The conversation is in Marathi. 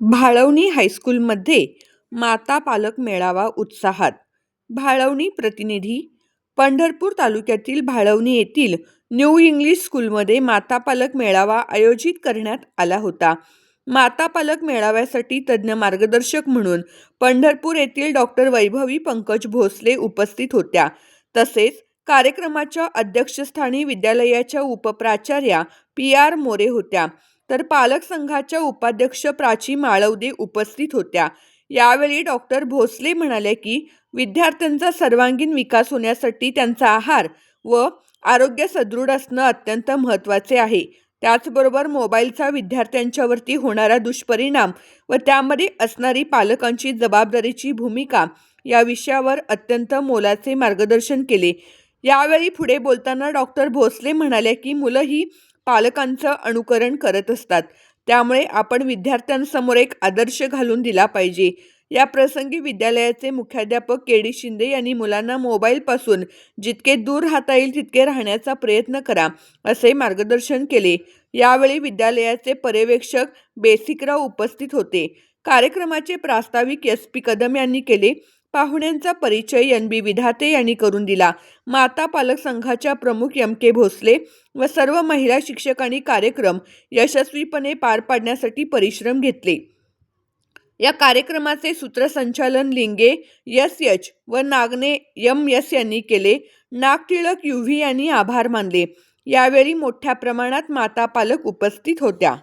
भाळवणी हायस्कूलमध्ये माता पालक मेळावा उत्साहात. भाळवणी प्रतिनिधी पंढरपूर तालुक्यातील भाळवणी येथील न्यू इंग्लिश स्कूलमध्ये माता पालक मेळावा आयोजित करण्यात आला होता. माता पालक मेळाव्यासाठी तज्ज्ञ मार्गदर्शक म्हणून पंढरपूर येथील डॉक्टर वैभवी पंकज भोसले उपस्थित होत्या. तसेच कार्यक्रमाच्या अध्यक्षस्थानी विद्यालयाच्या उपप्राचार्या पी आर मोरे होत्या. तर पालक संघाच्या उपाध्यक्ष प्राची माळवदे उपस्थित होत्या. यावेळी डॉक्टर भोसले म्हणाले की विद्यार्थ्यांचा सर्वांगीण विकास होण्यासाठी त्यांचा आहार व आरोग्य सदृढ असणं अत्यंत महत्त्वाचे आहे. त्याचबरोबर मोबाईलचा विद्यार्थ्यांच्यावरती होणारा दुष्परिणाम व त्यामध्ये असणारी पालकांची जबाबदारीची भूमिका या विषयावर अत्यंत मोलाचे मार्गदर्शन केले. यावेळी पुढे बोलताना डॉक्टर भोसले म्हणाले की मुलं ही पालकांचं अनुकरण करत असतात. त्यामुळे आपण विद्यार्थ्यांसमोर एक आदर्श घालून दिला पाहिजे. या प्रसंगी विद्यालयाचे मुख्याध्यापक के डी शिंदे यांनी मुलांना मोबाईलपासून जितके दूर राहता येईल तितके राहण्याचा प्रयत्न करा असे मार्गदर्शन केले. यावेळी विद्यालयाचे पर्यवेक्षक बेसिकराव उपस्थित होते. कार्यक्रमाचे प्रास्ताविक एस पी कदम यांनी केले. पाहुण्यांचा परिचय एन बी विधाते यांनी करून दिला. माता पालक संघाच्या प्रमुख एम के भोसले व सर्व महिला शिक्षकांनी कार्यक्रम यशस्वीपणे पार पाडण्यासाठी परिश्रम घेतले. या कार्यक्रमाचे सूत्रसंचालन लिंगे एस एच व नागने यम एस यांनी केले. नागटिळक यू व्ही यांनी आभार मानले. यावेळी मोठ्या प्रमाणात माता पालक उपस्थित होत्या.